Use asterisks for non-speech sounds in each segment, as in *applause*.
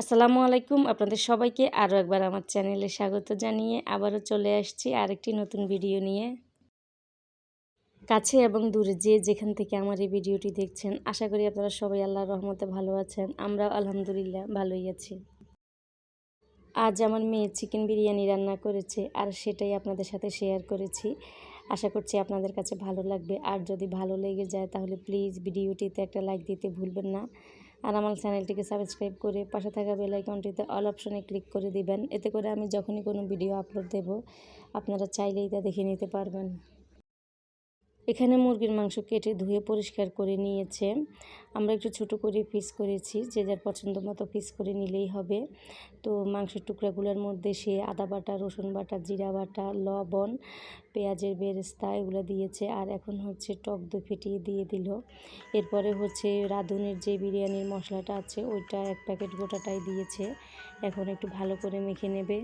আসসালামু আলাইকুম। আপনাদের সবাইকে আরও একবার আমার চ্যানেলে স্বাগত জানিয়ে আবারও চলে আসছি আরেকটি নতুন ভিডিও নিয়ে। কাছে এবং দূরে যে যেখান থেকে আমার এই ভিডিওটি দেখছেন, আশা করি আপনারা সবাই আল্লাহর রহমতে ভালো আছেন। আমরা আলহামদুলিল্লাহ ভালোই আছি। আজ আমার মেয়ে চিকেন বিরিয়ানি রান্না করেছে আর সেটাই আপনাদের সাথে শেয়ার করেছি। আশা করছি আপনাদের কাছে ভালো লাগবে। আর যদি ভালো লেগে যায় তাহলে প্লিজ ভিডিওটিতে একটা লাইক দিতে ভুলবেন না। আর আমার চ্যানেলটিকে সাবস্ক্রাইব করে পাশে থাকা বেল আইকনটিতে অল অপশনে ক্লিক করে দিবেন। এতে করে আমি যখনই কোনো ভিডিও আপলোড দেব, আপনারা চাইলেই তা দেখে নিতে পারবেন। এখানে মুরগির মাংস কেটে ধুয়ে পরিষ্কার করে নিয়েছে। আমরা একটু ছোট করে পিস করেছি, যে যার পছন্দ মতো পিস করে নিলেই হবে। তো মাংসের টুকরাগুলোর মধ্যে সে আদা বাটা, রসুন বাটা, জিরা বাটা, লবণ, পেঁয়াজের বেরেস্তা এগুলো দিয়েছে আর এখন হচ্ছে টক দই ফেটিয়ে দিয়ে দিল। এরপরে হচ্ছে রাঁধুনের যে বিরিয়ানির মশলাটা আছে ওইটা এক প্যাকেট গোটাটাই দিয়েছে। এখন একটু ভালো করে মেখে নেবে।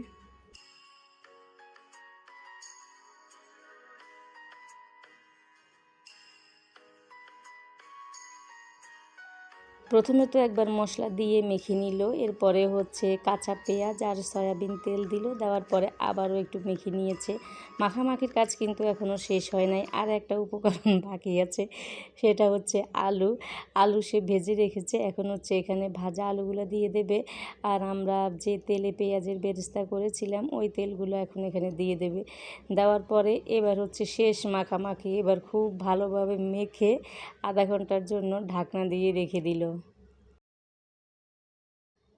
প্রথমে তো একবার মশলা দিয়ে মেখে নিল, এরপরে হচ্ছে কাঁচা পেঁয়াজ আর সয়াবিন তেল দিল, দেওয়ার পরে আবারও একটু মেখে নিয়েছে। মাখামাখির কাজ কিন্তু এখনও শেষ হয় নাই। আর একটা উপকরণ *laughs* বাকি আছে, সেটা হচ্ছে আলু। আলু সে ভেজে রেখেছে, এখন হচ্ছে এখানে ভাজা আলুগুলো দিয়ে দেবে। আর আমরা যে তেলে পেঁয়াজের বেরেস্তা করেছিলাম, ওই তেলগুলো এখন এখানে দিয়ে দেবে। দেওয়ার পরে এবার হচ্ছে শেষ মাখামাখি, এবার খুব ভালোভাবে মেখে আধা ঘণ্টার জন্য ঢাকনা দিয়ে রেখে দিল।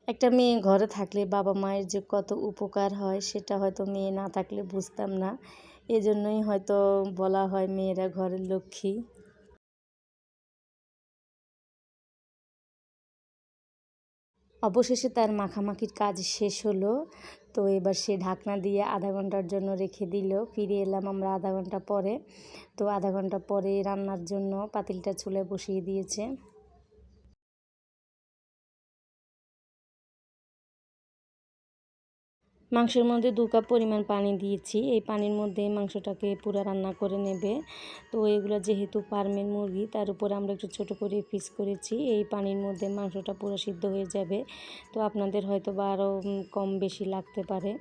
একটা মেয়ে ঘরে থাকলে বাবা মায়ের যে কত উপকার হয়, সেটা হয়তো মেয়ে না থাকলে বুঝতাম না। এজন্যই হয়তো বলা হয় মেয়েরা ঘরের লক্ষ্মী। অবশেষে তার মাখামাখির কাজ শেষ হলো। তো এবার সে ঢাকনা দিয়ে আধা ঘণ্টার জন্য রেখে দিল। ফিরে এলাম আমরা আধা ঘণ্টা পরে। তো আধা ঘণ্টা পরে রান্নার জন্য পাতিলটা চুলে বসিয়ে দিয়েছে। মাংসের মধ্যে দু কাপ পরিমাণ পানি দিয়েছি। এই পানির মধ্যে মাংসটাকে পুরো রান্না করে নেবে। তো এগুলো যেহেতু ফার্মের মুরগি, তার উপরে আমরা একটু ছোট করে পিস করেছি। এই পানির মধ্যে মাংসটা পুরো সিদ্ধ হয়ে যাবে। তো আপনাদের হয়তো বা আরও কম বেশি লাগতে পারে।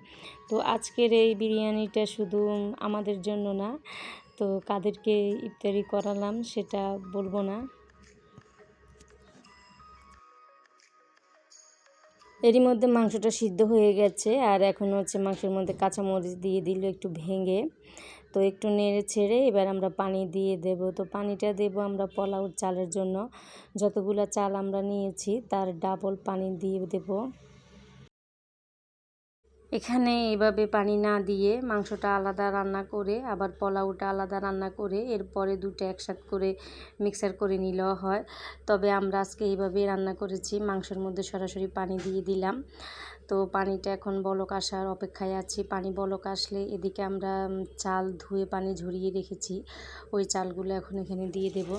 তো আজকের এই বিরিয়ানিটা শুধু আমাদের জন্য না, তো কাদেরকে ইফতারি করালাম সেটা বলব না। এরই মধ্যে মাংসটা সিদ্ধ হয়ে গেছে আর এখন হচ্ছে মাংসের মধ্যে কাঁচামরিচ দিয়ে দিল একটু ভেঙে। তো একটু নেড়ে ছেড়ে এবার আমরা পানি দিয়ে দেব। তো পানিটা দেব আমরা পোলাওর চালের জন্য। যতগুলো চাল আমরা নিয়েছি তার ডাবল পানি দিয়ে দেব। এখানে এভাবে পানি না দিয়ে মাংসটা আলাদা রান্না করে, আবার পোলাওটা আলাদা রান্না করে, এরপরে দুটো একসাথে করে মিক্সার করে নিলেও হয়। তবে আমরা আজকে এইভাবেই রান্না করেছি, মাংসের মধ্যে সরাসরি পানি দিয়ে দিলাম। তো পানিটা এখন বলক আসার অপেক্ষায় আছি। পানি বলক আসলে এদিকে আমরা চাল ধুয়ে পানি ঝরিয়ে রেখেছি। ওই চালগুলো এখন এখানে দিয়ে দেব।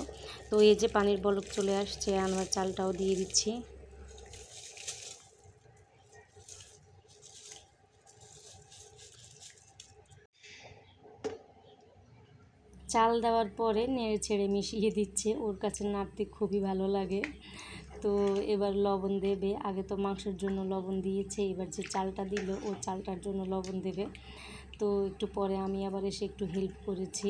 তো এই যে পানির বলক চলে আসছে, আমরা চালটাও দিয়ে দিচ্ছি। চাল দেওয়ার পরে নেড়ে ছেড়ে মিশিয়ে দিচ্ছে। ওর কাছে নাড়তে খুবই ভালো লাগে। তো এবার লবণ দেবে। আগে তো মাংসের জন্য লবণ দিয়েছে, এবার যে চালটা দিল, ও চালটার জন্য লবণ দেবে। তো একটু পরে আমি আবার এসে একটু হেল্প করেছি।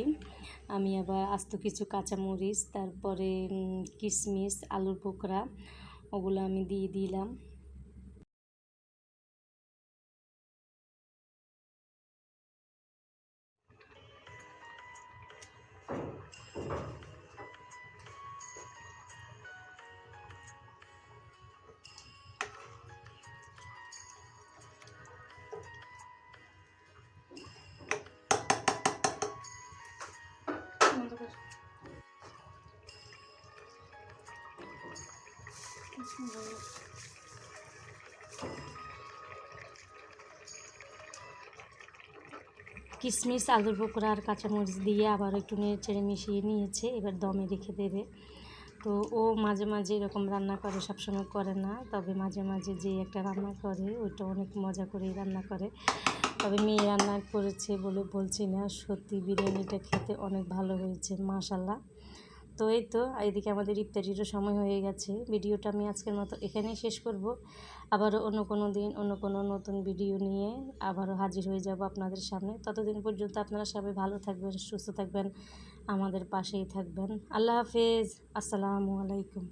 আমি আবার আস্ত কিছু কাঁচামরিচ, তারপরে কিশমিশ, আলুর পোকরা ওগুলো আমি দিয়ে দিলাম। কিশমিশ, আলুর পকোড়া আর কাঁচামরিচ দিয়ে আবার একটু নেড়ে মিশিয়ে নিয়েছে, এবার দমে রেখে দেবে। তো ও মাঝে মাঝে এরকম রান্না করে, সবসময় করে না, তবে মাঝে মাঝে যে একটা রান্না করে, ওইটা অনেক মজা করেই রান্না করে। তবে মেয়ে রান্না করেছে বলে বলছি না, সত্যি বিরিয়ানিটা খেতে অনেক ভালো হয়েছে মাশাল্লাহ তো এই তো এদিকে আমাদের ইফতারিরও সময় হয়ে গেছে। ভিডিওটা আমি আজকের মতো এখানেই শেষ করব। আবারও অন্য কোনো দিন, অন্য কোনো নতুন ভিডিও নিয়ে আবারও হাজির হয়ে যাব আপনাদের সামনে। ততদিন পর্যন্ত আপনারা সবাই ভালো থাকবেন, সুস্থ থাকবেন, আমাদের পাশেই থাকবেন। আল্লাহ হাফেজ। আসসালামু আলাইকুম।